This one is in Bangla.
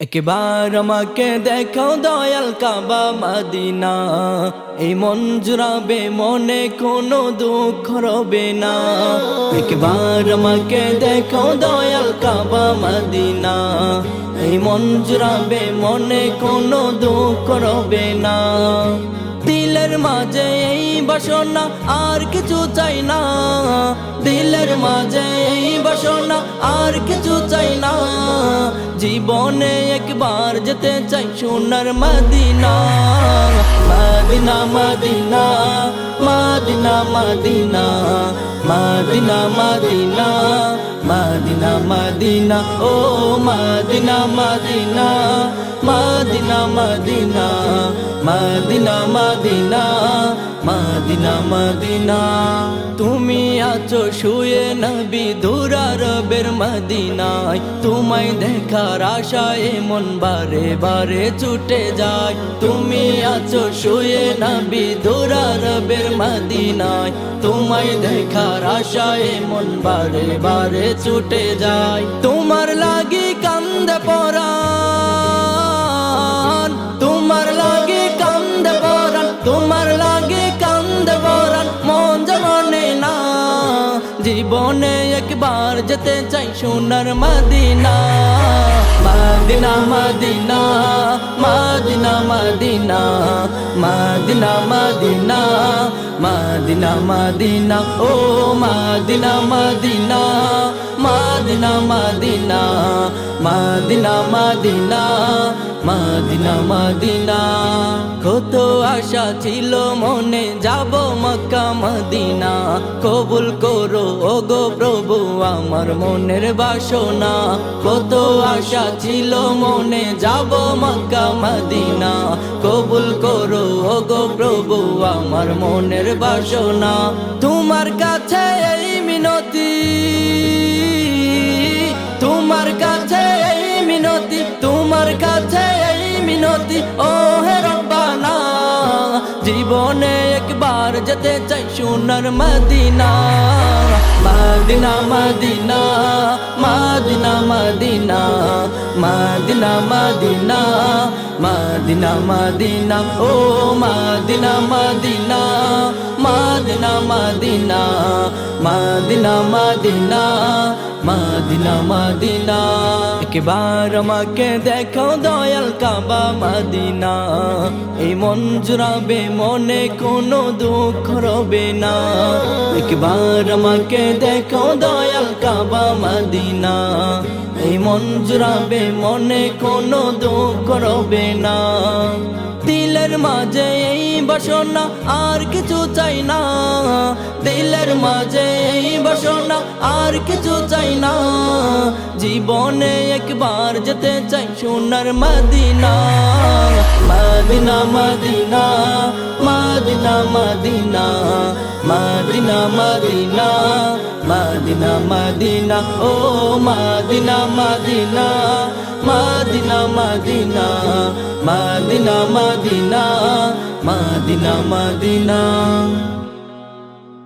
একবার আমাকে দেখাও দয়াল কাবা মাদিনা। এই মন জুড়াবে, মনে কোনো দুঃখ রবে না। একবার আমাকে দেখাও দয়াল কাবা মাদিনা। এই মন জুড়াবে, মনে কোনো দুঃখ রবে না। দিলের মাঝে এই বাসনা আর কিছু চাই না। দিলের মাঝে এই বাসনা আর কিছু জীবনে একবার যেতে চাই সোনার মদিনা। মদিনা মদিনা মদিনা মদিনা মদিনা মদিনা মদিনা মদিনা, ও মদিনা মদিনা মদিনা মদিনা। মদিনা মদিনা মদিনা মদিনা। তুমি আছো শুয়ে নবি নবী দুরারবের মদিনায়। তোমায় দেখার আশায় মন বারে বারে ছুটে যায়। তুমি আছো শুয়ে নবি নবী দুরারবের মদিনায়। তোমায় দেখার আশায় মন বারে বারে ছুটে যায়। তোমার লাগি কান্দে পরাণ জীবনে একবার যেতে চাই সোনার মদিনা। মদিনা মদিনা মদিনা মদিনা মদিনা মদিনা মদিনা মদিনা, ও মদিনা মদিনা। মদিনা মদিনা মদিনা মদিনা মদিনা মদিনা। কত আশা ছিল মনে, যাব মক্কা, মদিনা। কবুল করো ও গো প্রভু, আমার মনের বাসনা। কত আশা ছিল মনে, যাব মক্কা, মদিনা। কবুল করো ও গো প্রভু, আমার মনের বাসনা। তোমার কাছে এই মিনতি ও হে রব্বানা জীবনে একবার যেতে চাই সোনার মদিনা মদিনা মদিনা মদিনা মদিনা মদিনা মদিনা মদিনা মদিনা ও মদিনা মদিনা মদিনা মদিনা মদিনা মদিনা মদিনা মদিনা একবার আমাকে দেখো দয়াল কাবা মদিনা। এই মন জুড়াবে, মনে কোনো দুঃখ রবে না। একবার আমাকে দেখো দয়াল কাবা মদিনা। এই মন জুড়াবে, মনে কোনো দুঃখ রবে না। দিলের মাঝে বাসনা আর কিছু চাই না দিলের মাঝে বাসনা আর কিছু চাই না জীবনে একবার যেতে চাই সোনার মদিনা মদিনা মদিনা মদিনা মদিনা মদিনা মদিনা মদিনা মদিনা ও মদিনা মদিনা মদিনা মদিনা মদিনা মদিনা মদিনা মদিনা।